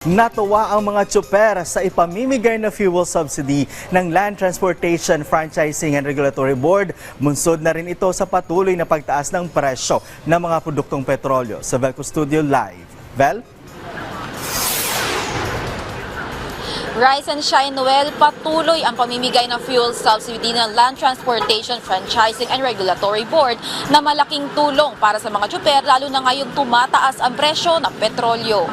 Natuwa ang mga tsuper sa ipamimigay na fuel subsidy ng Land Transportation Franchising and Regulatory Board. Munsod na rin ito sa patuloy na pagtaas ng presyo ng mga produktong petrolyo. Sa Velco Studio Live. Vel? Rise and Shine Noel, patuloy ang pamimigay ng fuel subsidy ng Land Transportation Franchising and Regulatory Board na malaking tulong para sa mga tsuper lalo na ngayong tumataas ang presyo ng petrolyo.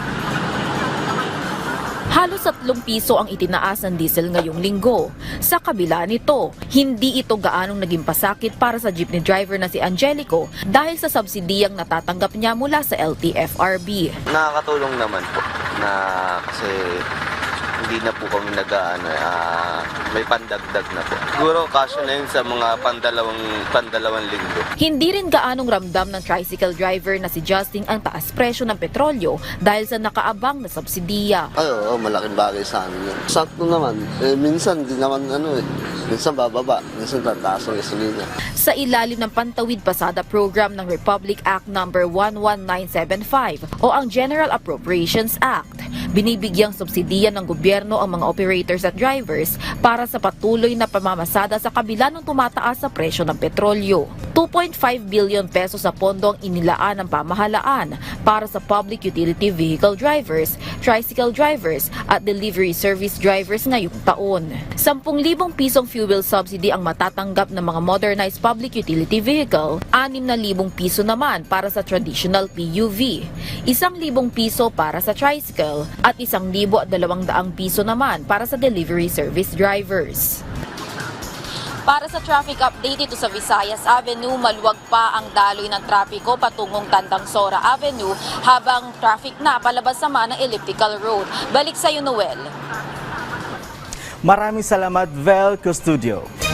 Halos 3 piso ang itinaas ng diesel ngayong linggo. Sa kabila nito, hindi ito gaanong naging pasakit para sa jeepney driver na si Angelico dahil sa subsidiyang natatanggap niya mula sa LTFRB. Nakakatulong naman po na kasi hindi na po kami nag ah, may pandagdag na po. Siguro kasyo na yun sa mga pandalawang, pandalawang linggo. Hindi rin gaanong ramdam ng tricycle driver na si Justin ang taas presyo ng petrolyo dahil sa nakaabang na subsidiya. Ay, oo, malaking bagay sa amin yun. Sakto naman. Eh, minsan, di naman ano eh. Minsan bababa, minsan tataas ang gasolina. Sa ilalim ng Pantawid Pasada Program ng Republic Act No. 11975 o ang General Appropriations Act, binibigyang subsidiya ng gobyerno ang mga operators at drivers para sa patuloy na pamamasada sa kabila ng tumataas sa presyo ng petrolyo. 2.5 billion pesos sa pondo ang inilaan ng pamahalaan para sa public utility vehicle drivers, tricycle drivers at delivery service drivers ngayong taon. 10,000 pisong fuel subsidy ang matatanggap ng mga modernized public utility vehicle, 6,000 piso naman para sa traditional PUV, 1,000 piso para sa tricycle at 1,200 piso naman para sa delivery service drivers. Para sa traffic update dito sa Visayas Avenue, maluwag pa ang daloy ng trapiko patungong Tandang Sora Avenue habang traffic na palabas naman ng elliptical road. Balik sa iyo, Noel. Maraming salamat, Velco Studio.